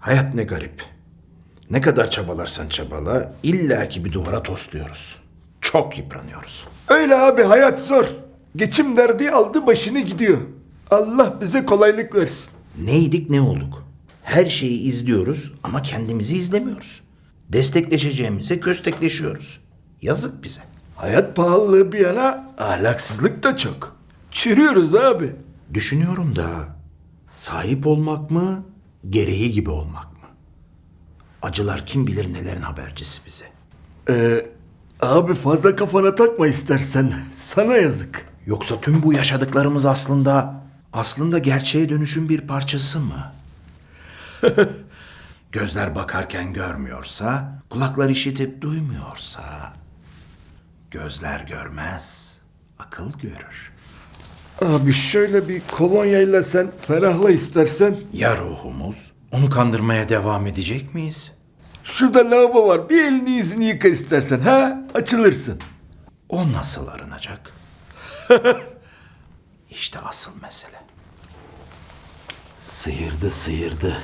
Hayat ne garip. Ne kadar çabalarsan çabala illaki bir duvara tosluyoruz. Çok yıpranıyoruz. Öyle abi hayat zor. Geçim derdi aldı başını gidiyor. Allah bize kolaylık versin. Neydik ne olduk? Her şeyi izliyoruz ama kendimizi izlemiyoruz. Destekleşeceğimize köstekleşiyoruz. Yazık bize. Hayat pahalılığı bir yana ahlaksızlık da çok. Çürüyoruz abi. Düşünüyorum da sahip olmak mı, gereği gibi olmak mı? Acılar kim bilir nelerin habercisi bize. Ee, abi fazla kafana takma istersen. Sana yazık. Yoksa tüm bu yaşadıklarımız aslında aslında gerçeğe dönüşün bir parçası mı? Gözler bakarken görmüyorsa, kulaklar işitip duymuyorsa, gözler görmez, akıl görür. Abi şöyle bir kolonyayla sen ferahla istersen. Ya ruhumuz? Onu kandırmaya devam edecek miyiz? Şurada lavabo var. Bir elini yüzünü yıka istersen. Ha? Açılırsın. O nasıl arınacak? işte asıl mesele. Sıyırdı sıyırdı.